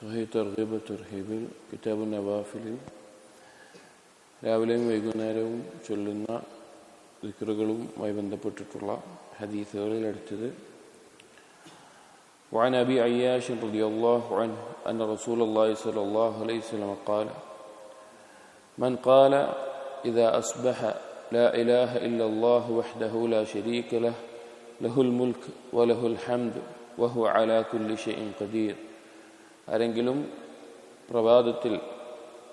صحيح ترغيب ترهيബിൽ കിതാബു നവാഫിൽ രാവിലെയും വൈകുന്നേരവും ചൊല്ലുന്ന ദിക്റുകളുമായി ബന്ധപ്പെട്ടിട്ടുള്ള ഹദീസുകളിൽ അടുത്തത് وعن أبي عياش رضي الله عنه أن رسول الله صلى الله عليه وسلم قال من قال إذا أصبح لا إله إلا الله وحده لا شريك له له الملك وله الحمد وهو على كل شيء قدير. ആരെങ്കിലും പ്രഭാതത്തിൽ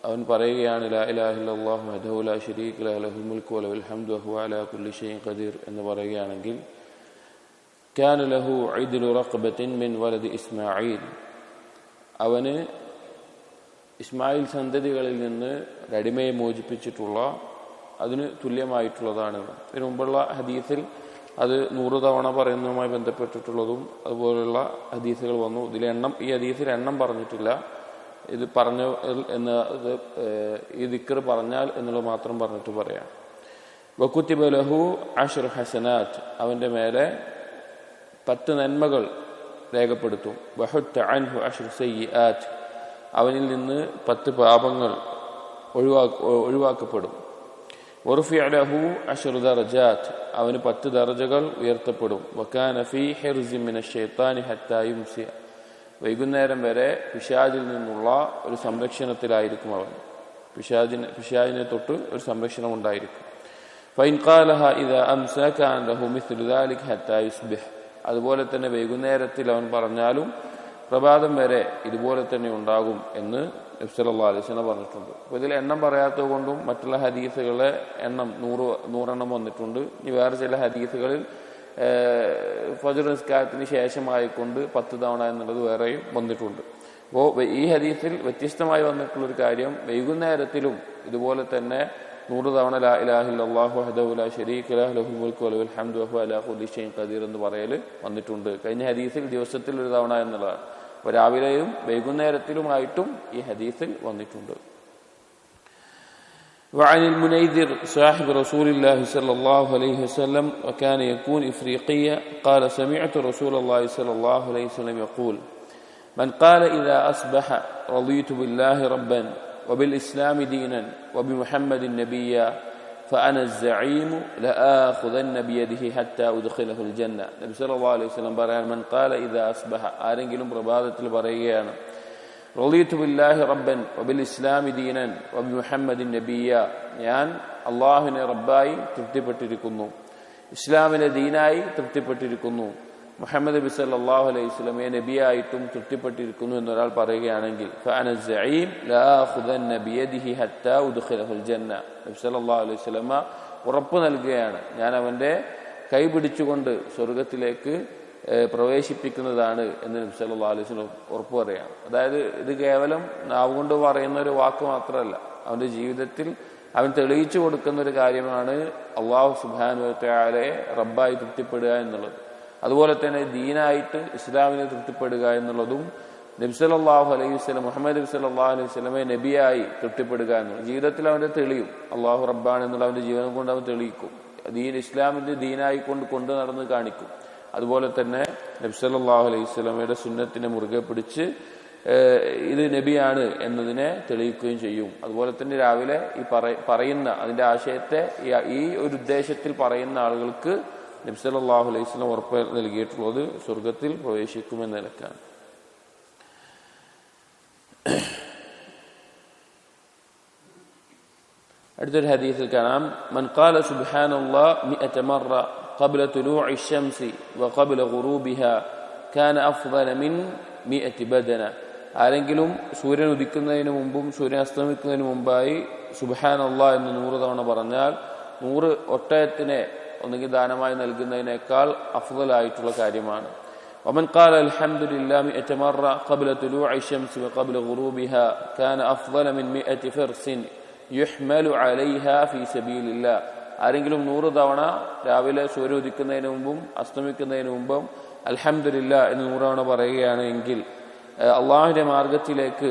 അവൻ പറയുകയാണ് ലാ ഇലാഹില്ലാഹു വഹ്ദഹു ലാ ശരീക ലഹു ലഹുൽ മുൽക്കു വലഹുൽ ഹംദു വഹുവ അലാ കുല്ലി ഷൈഇൻ ഖദീർ എന്ന് പറയുകയാണെങ്കിൽ كان له عدل رقبة من ولد إسماعيل അവന് ഇസ്മായിൽ സന്തതികളിൽ നിന്ന് അടിമയെ മോചിപ്പിച്ചിട്ടുള്ള അതിന് തുല്യമായിട്ടുള്ളതാണ് ഇതിനു മുമ്പുള്ള ഹദീസിൽ അത് നൂറ് തവണ പറയുന്നതുമായി ബന്ധപ്പെട്ടിട്ടുള്ളതും അതുപോലുള്ള ഹദീസുകൾ വന്നു. ഇതിൽ എണ്ണം ഈ ഹദീസിൽ എണ്ണം പറഞ്ഞിട്ടില്ല. ഇത് പറഞ്ഞു എന്ന് ഈ ദിക്കർ പറഞ്ഞാൽ എന്നുള്ളത് മാത്രം പറഞ്ഞിട്ട് പറയാം. വക്കുത്തിബ ലഹു അഷർ ഹസനാത്ത് അവന്റെ മേലെ പത്ത് നന്മകൾ രേഖപ്പെടുത്തും. ബഹുത്ത് അൻഹു അഷർ സയ്യാറ്റ് അവനിൽ നിന്ന് പത്ത് പാപങ്ങൾ ഒഴിവാക്ക ഒഴിവാക്കപ്പെടും. ഒറുഫിഅലഹു അഷർ ദർജാത്ത്. അവന് പത്ത് ദർജകൾ ഉയർത്തപ്പെടും. വക്കാൻ ഫി ഹെർസിമിന ഷെയ്ത്താനി ഹത്തായുംസിയ വൈകുന്നേരം വരെ പിശാജിൽ നിന്നുള്ള ഒരു സംരക്ഷണത്തിലായിരിക്കും അവൻ. പിശാജിന് പിശാജിനെ തൊട്ട് ഒരു സംരക്ഷണം ഉണ്ടായിരിക്കും. ഫൈൻ ഖാലഹ ഇദ അംസ കാൻ ലഹു മിസ്ലു ദാലിക ഹത്താ യുസ്ബിഹ്. അതുപോലെ തന്നെ വൈകുന്നേരത്തിൽ അവൻ പറഞ്ഞാലും പ്രഭാതം വരെ ഇതുപോലെ തന്നെ ഉണ്ടാകും എന്ന് നബ്സല്ലാ അലിസ്ന പറഞ്ഞിട്ടുണ്ട്. അപ്പോൾ ഇതിൽ എണ്ണം പറയാത്തത് കൊണ്ടും മറ്റുള്ള ഹദീസുകളെ എണ്ണം നൂറ് നൂറെണ്ണം വന്നിട്ടുണ്ട്. ഇനി വേറെ ചില ഹദീസുകളിൽ ഫജർ നിസ്കാരത്തിന് ശേഷമായിക്കൊണ്ട് പത്ത് തവണ എന്നുള്ളത് വേറെയും വന്നിട്ടുണ്ട്. അപ്പോൾ ഈ ഹദീസിൽ വ്യത്യസ്തമായി വന്നിട്ടുള്ളൊരു കാര്യം വൈകുന്നേരത്തിലും ഇതുപോലെ തന്നെ നൂറ് തവണ ലാ ഇലാഹിൽ അള്ളാഹു ഹദുല ഷെരീഖ് അലാഹ് ലഹുൽ മുൽക്ക് വലഹുൽ ഹംദു വഹു അലാഹു ലിഷൈൻ ഖദീർ എന്ന് പറയൽ വന്നിട്ടുണ്ട്. കഴിഞ്ഞ ഹദീസിൽ ദിവസത്തിൽ ഒരു തവണ എന്നുള്ളതാണ്. രാവിലെയും വൈകുന്നേരത്തിലുമായിട്ടും ഈ ഹദീസിൽ വന്നിട്ടുണ്ട് وعن المنيذر صاحب رسول الله صلى الله عليه وسلم وكان يكون إفريقيا قال سمعت رسول الله صلى الله عليه وسلم يقول من قال إذا أصبح رضيت بالله ربا وبالإسلام دينا وبمحمد نبيا فأنا الزعيم لآخذن بيده حتى أدخله الجنة نبي صلى الله عليه وسلم പറയാൻ من قال إذا أصبح ആരെങ്കിലും പ്രഭാതത്തിൽ പറയുകയാണ് റളീതു ബില്ലാഹി റബ്ബൻ വബിൽ ഇസ്ലാമി ദീനൻ വബി മുഹമ്മദിൻ നബിയ ഞാൻ അള്ളാഹുവിനെ റബ്ബായി തൃപ്തിപ്പെട്ടിരിക്കുന്നു ഇസ്ലാമിനെ ദീനായി തൃപ്തിപ്പെട്ടിരിക്കുന്നു മുഹമ്മദ് നബി സല്ലാഹു അലൈഹി സ്വലമയെ നബിയായിട്ടും തൃപ്തിപ്പെട്ടിരിക്കുന്നു എന്നൊരാൾ പറയുകയാണെങ്കിൽ അലൈഹി സ്വലമ ഉറപ്പ് നൽകുകയാണ് ഞാൻ അവന്റെ കൈ പിടിച്ചുകൊണ്ട് സ്വർഗത്തിലേക്ക് പ്രവേശിപ്പിക്കുന്നതാണ് എന്ന് നബി സല്ലാ അലൈഹി സ്വലം ഉറപ്പ് പറയുകയാണ്. അതായത് ഇത് കേവലം നാവ് കൊണ്ട് പറയുന്ന ഒരു വാക്ക് മാത്രമല്ല അവന്റെ ജീവിതത്തിൽ അവൻ തെളിയിച്ചു കൊടുക്കുന്ന ഒരു കാര്യമാണ് അള്ളാഹു സുബാനുവത്തെ റബ്ബായി തൃപ്തിപ്പെടുക എന്നുള്ളത്. അതുപോലെ തന്നെ ദീനായിട്ട് ഇസ്ലാമിനെ തൃപ്തിപ്പെടുക എന്നുള്ളതും നബ്സലാഹു അലൈഹി വസ്ലം മുഹമ്മദ് നബി സല്ലാഹു അലൈഹി വസ്ലമെ നബിയായി തൃപ്തിപ്പെടുക എന്നുള്ളത്. ജീവിതത്തിൽ അവന്റെ തെളിയും. അള്ളാഹു റബ്ബാൻ എന്നുള്ള അവന്റെ ജീവനം കൊണ്ട് അവൻ തെളിയിക്കും. ദീൻ ഇസ്ലാമിന്റെ ദീനായി കൊണ്ട് കൊണ്ടു നടന്ന് കാണിക്കും. അതുപോലെ തന്നെ നബ്സല്ലാഹു അലൈഹി വസ്ലമയുടെ സുന്നത്തിനെ മുറുകെ പിടിച്ച് ഇത് നബിയാണ് എന്നതിനെ തെളിയിക്കുകയും ചെയ്യും. അതുപോലെ തന്നെ രാവിലെ ഈ പറയുന്ന അതിന്റെ ആശയത്തെ ഈ ഒരു ഉദ്ദേശത്തിൽ പറയുന്ന ആളുകൾക്ക് നബ്സല്ലാഹു അലൈഹി സ്വലം ഉറപ്പ് നൽകിയിട്ടുള്ളത് സ്വർഗത്തിൽ പ്രവേശിക്കുമെന്ന നിലക്കാണ് അടുത്തൊരു ഹദീസിൽ കാണാം മൻ ഖാല സുബ്ഹാനല്ലാ മിഅത മറ ഖബ്ല തുലൂഇ ശംസി വഖബ്ല ഖുറൂബിഹാ കാന അഫ്ളല മിൻ മിഅതി ബദന ആരെങ്കിലും സൂര്യൻ ഉദിക്കുന്നതിന് മുമ്പും സൂര്യൻ അസ്തമിക്കുന്നതിന് മുമ്പായി സുബ്ഹാനല്ലാ എന്ന് നൂറ് തവണ പറഞ്ഞാൽ നൂറ് ഒട്ടയത്തിനെ ഒന്നുകിൽ ദാനമായി നൽകുന്നതിനേക്കാൾ അഫ്ദലായിട്ടുള്ള കാര്യമാണ് ومن قال الحمد لله مئة مرة قبل طلوع الشمس وقبل غروبها كان أفضل من مئة فرس يحمل عليها في سبيل الله ആരെങ്കിലും നൂറ് തവണ രാവിലെ സൂര്യ ഉദിക്കുന്നതിന് മുമ്പും അസ്തമിക്കുന്നതിന് മുമ്പും അൽഹംദുലില്ല എന്ന് നൂറ് തവണ പറയുകയാണ് എങ്കിൽ അള്ളാഹുവിന്റെ മാർഗത്തിലേക്ക്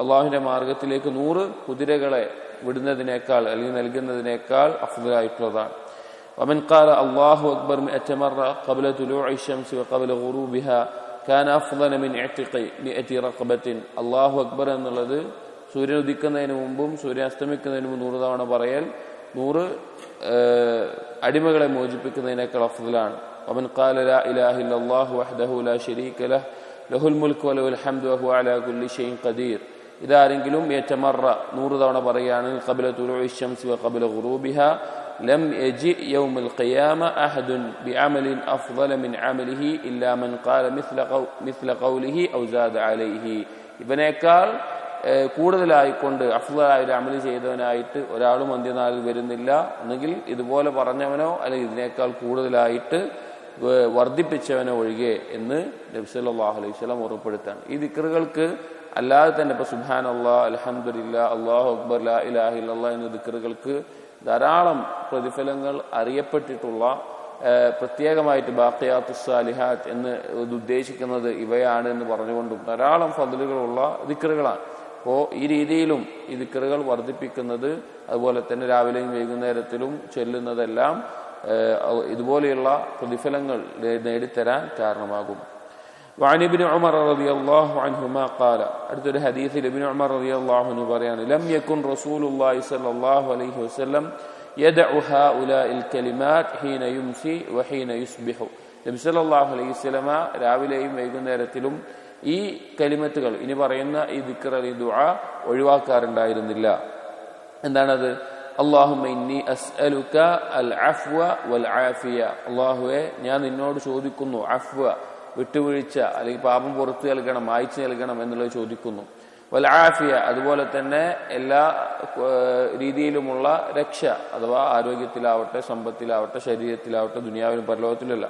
അള്ളാഹുവിന്റെ മാർഗത്തിലേക്ക് നൂറ് കുതിരകളെ വിടുന്നതിനേക്കാൾ അല്ലെങ്കിൽ നൽകുന്നതിനേക്കാൾ അഫ്ദലായിട്ടുള്ളതാണ് ومن قال الله أكبر مئة مرة قبل طلوع الشمس وقبل غروبها كان أفضل من اعتق مئة رقبة الله أكبر എന്നുള്ളത് സൂര്യൻ ഉദിക്കുന്നതിന് മുമ്പും സൂര്യൻ അസ്തമിക്കുന്നതിന് മുമ്പ് നൂറ് തവണ പറയൽ നൂറ് അടിമകളെ മോചിപ്പിക്കുന്നതിനേക്കാൾ അഫ്ദലാണ് ومن قال لا إله إلا الله وحده لا شريك له له الملك وله الحمد وهو على كل شيء قدير ഇതാരെങ്കിലും ഏറ്റമറ നൂറ് തവണ പറയാണ് കബില തുലുഷംസ് വ കബില ഖുറൂബിഹ ലം യജി യൗമുൽ ഖിയാമ അഹദുൻ ബിഅമലിൻ അഫ്ളല മിൻ അമലിഹി ഇല്ലാ മൻ ഖാല മിസ്ല മിസ്ല ഖൗലിഹി ഔ സാദ അലൈഹി. ഇവനേക്കാൾ കൂടുതലായിക്കൊണ്ട് കൊണ്ട് ഒരു അമലി ചെയ്തവനായിട്ട് ഒരാളും അന്ത്യനാളിൽ വരുന്നില്ല. ഒന്നുകിൽ ഇതുപോലെ പറഞ്ഞവനോ അല്ലെങ്കിൽ ഇതിനേക്കാൾ കൂടുതലായിട്ട് വർദ്ധിപ്പിച്ചവനോ ഒഴികെ എന്ന് നബ്സല്ലാഹു അലൈഹി സ്വലം ഉറപ്പെടുത്താണ് ഈ ദിക്കറുകൾക്ക് അല്ലാതെ തന്നെ ഇപ്പൊ സുബാൻ അള്ളാഹ് അലഹമില്ല അള്ളാഹു അക്ബർ ലാ ഇലാഹി ഇല്ലല്ലാ എന്ന ദിക്കറുകൾക്ക് ധാരാളം പ്രതിഫലങ്ങൾ അറിയപ്പെട്ടിട്ടുള്ള പ്രത്യേകമായിട്ട് ബാക്കിയാത്തു സാലിഹാത്ത് എന്ന് ഉദ്ദേശിക്കുന്നത് ഇവയാണ് എന്ന് പറഞ്ഞുകൊണ്ടും ധാരാളം ഫതിലുകളുള്ള ദിക്കറുകളാണ്. അപ്പോൾ ഈ രീതിയിലും ഈ ദിക്കറുകൾ വർദ്ധിപ്പിക്കുന്നത് അതുപോലെ തന്നെ രാവിലെയും വൈകുന്നേരത്തിലും ചെല്ലുന്നതെല്ലാം ഇതുപോലെയുള്ള പ്രതിഫലങ്ങൾ നേടിത്തരാൻ കാരണമാകും. وعن ابن عمر رضي الله عنهما قال അടുത്തൊരു ഹദീസിൽ ഇബ്നു ഉമർ റളിയല്ലാഹു അൻഹു പറയാണ് ലം യകുൻ റസൂലുള്ളാഹി സ്വല്ലല്ലാഹു അലൈഹി വസല്ലം يدع هؤلاء الكلمات حين يمسي وحين يصبح നബി സല്ലല്ലാഹു അലൈഹി വസല്ലമ രാവിലെയും വൈകുന്നേരത്തിലും ഈ കലിമത്തുകൾ ഇനി പറയുന്ന ഈ ദിക്ർ ഈ ദുആ ഒഴിവാക്കാറുണ്ടായിരുന്നില്ല എന്താണത് അള്ളാഹുമ്മ ഇന്നി അസ്അലുക അൽ അഫ്വ വൽ ആഫിയ അള്ളാഹുവെ ഞാൻ നിന്നോട് ചോദിക്കുന്നു അഫ്വ വിട്ടുവീഴ്ച അല്ലെങ്കിൽ പാപം പുറത്തു നൽകണം മായ്ച്ചു നൽകണം എന്നുള്ളത് ചോദിക്കുന്നു. വൽ ആഫിയ അതുപോലെ തന്നെ എല്ലാ രീതിയിലുമുള്ള രക്ഷ അഥവാ ആരോഗ്യത്തിലാവട്ടെ സമ്പത്തിലാവട്ടെ ശരീരത്തിലാവട്ടെ ദുനിയാവിലും പരലോകത്തിലല്ല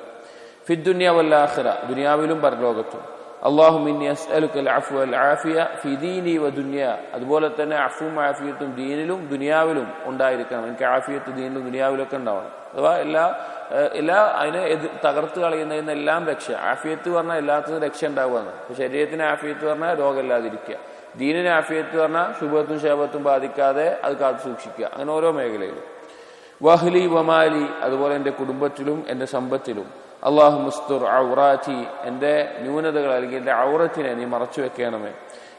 ഫിദ്ദുനിയ വല്ലാഹിറ ദുനിയാവിലും പരലോകത്തും. അള്ളാഹു ഇന്നി അസ്അലുക അൽ അഫ്വ വൽ ആഫിയ ഫി ദീനി വ ദുനിയ. അതുപോലെ തന്നെ അഫും ആഫിയത്തും ദീനിലും ദുനിയാവിലും ഉണ്ടായിരിക്കണം. എനിക്ക് ആഫിയത്ത് ദീനിലും ദുനിയാവിലൊക്കെ ഉണ്ടാവണം. അഥവാ എല്ലാ എല്ലാ അതിനെ എതി തകർത്ത് കളയുന്നതിന് എല്ലാം രക്ഷ. ആഫിയത്ത് പറഞ്ഞാൽ എല്ലാത്തിനും രക്ഷ ഉണ്ടാവുകയാണ് അപ്പോൾ ശരീരത്തിന് ആഫിയത്ത് പറഞ്ഞാൽ രോഗമില്ലാതിരിക്കുക. ദീനിന് ആഫിയത്ത് പറഞ്ഞാൽ ശുഭത്തും ശാപത്തും ബാധിക്കാതെ അത് കാത്തു സൂക്ഷിക്കുക. അങ്ങനെ ഓരോ മേഖലയിലും. വഹ്ലി വമാലി അതുപോലെ എന്റെ കുടുംബത്തിലും എന്റെ സമ്പത്തിലും. അള്ളാഹു മുസ്തുർ ഔറാറ്റി എന്റെ ന്യൂനതകൾ അല്ലെങ്കിൽ എന്റെ ഔറത്തിനെ നീ മറച്ചു വെക്കണമേ.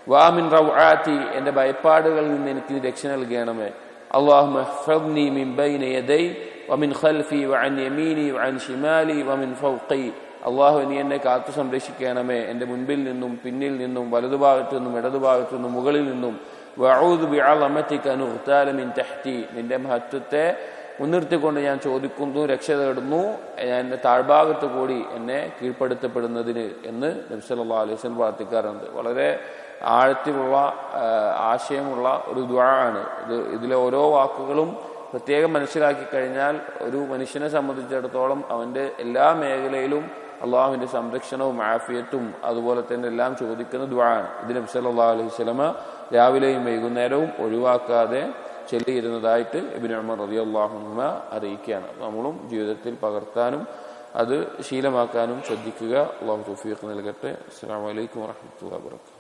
വാമിൻ റൗആത്തി എന്റെ ഭയപ്പാടുകളിൽ നിന്ന് എനിക്ക് രക്ഷ നൽകണമേ. അള്ളാഹു മീൻ ബൈനയദൈ വമിൻ ഖൽഫി വഅൻ യമീനി വഅൻ ഷിമാലി വമിൻ ഫൗഖി അള്ളാഹു ഇനി എന്നെ കാത്തു സംരക്ഷിക്കണമേ. എന്റെ മുൻപിൽ നിന്നും പിന്നിൽ നിന്നും വലതുഭാഗത്തു നിന്നും ഇടതുഭാഗത്തു നിന്നും മുകളിൽ നിന്നും. വഊദ് മിൻ തഹ്തി. നിന്റെ മഹത്വത്തെ മുൻനിർത്തിക്കൊണ്ട് ഞാൻ ചോദിക്കുന്നു രക്ഷ തേടുന്നു. എന്റെ താഴ്ഭാഗത്ത് കൂടി എന്നെ കീഴ്പ്പെടുത്തപ്പെടുന്നതിന് എന്ന് നബ്സല്ലാ അലൈഹി പ്രാർത്ഥിക്കാറുണ്ട്. വളരെ ആഴത്തിലുള്ള ആശയമുള്ള ഒരു ദ്വാണ് ഇത് ഇതിലെ ഓരോ വാക്കുകളും പ്രത്യേകം മനസ്സിലാക്കി കഴിഞ്ഞാൽ ഒരു മനുഷ്യനെ സംബന്ധിച്ചിടത്തോളം അവന്റെ എല്ലാ മേഖലയിലും അള്ളാഹുവിന്റെ സംരക്ഷണവും ആഫിയത്തും അതുപോലെ തന്നെ എല്ലാം ചോദിക്കുന്ന ദ്വാണ് ഇതിന് നബി സല്ലല്ലാഹു അലൈഹി സ്വലമ രാവിലെയും വൈകുന്നേരവും ഒഴിവാക്കാതെ ചൊല്ലിയിരുന്നതായിട്ട് എബിൻ ഉമർ റബി അള്ളാഹുമ അറിയിക്കുകയാണ്. നമ്മളും ജീവിതത്തിൽ പകർത്താനും അത് ശീലമാക്കാനും ശ്രദ്ധിക്കുക. അള്ളാഹു തൗഫീഖ് നൽകട്ടെ. അസ്സാം വലൈക്കും വറഹ്മത്തുള്ളാഹി വബറകാതുഹു.